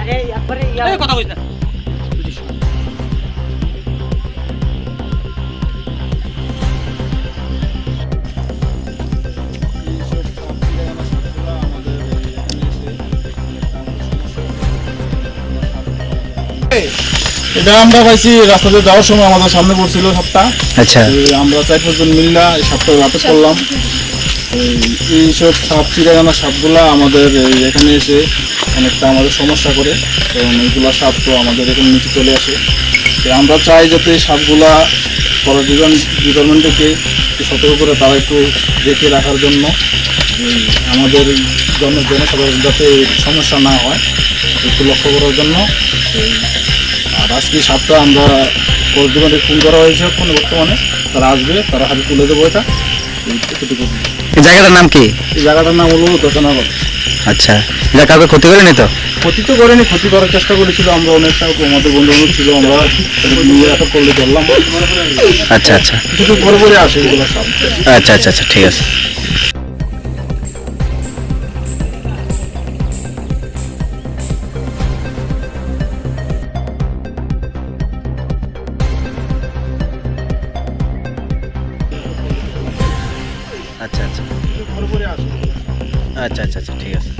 আরে একবারে কথা কইছ। এটা আমরা পাইছি রাস্তাতে যাওয়ার সময় আমাদের সামনে পড়ছিল সাপটা আচ্ছা। আমরা চার পাঁচজন মিল্লা এই সাপটা আটক করলাম। এই- এইসব সাপ চিড়াগানা সাপগুলা আমাদের এখানে এসে অনেকটা আমাদের সমস্যা করে, কারণ এইগুলো সাপ তো আমাদের এখানে নিচে চলে আসে। তো আমরা চাই যাতে সাপগুলা ফরেস্ট ডিপার্টমেন্ট থেকে একটু সতর্ক করে, তারা একটু দেখে রাখার জন্য। আমাদের জন জনসাধারণ যাতে সমস্যা না হয় একটু লক্ষ্য করার জন্য। আর আজকে সাপটা আমরা পরিমাণে ফোন করা হয়েছে ফোনে বর্তমানে, তারা আসবে, তারা হাতে তুলে দেবো এটা। জায়গাটার নাম কি? এই জায়গাটার নাম হলো দশনাগর আচ্ছা এটা কাউকে ক্ষতি করেনি তো? ক্ষতি তো করেনি ক্ষতি করার চেষ্টা করেছিল আমরা অনেকটা আমাদের বন্ধু বান্ধব ছিল আমরা রাখা করলে চললাম আচ্ছা আচ্ছা। কিছু পরে পরে আসে এগুলো সব। আচ্ছা আচ্ছা আচ্ছা ঠিক আছে। আচ্ছা আচ্ছা। আচ্ছা আচ্ছা আচ্ছা ঠিক আছে।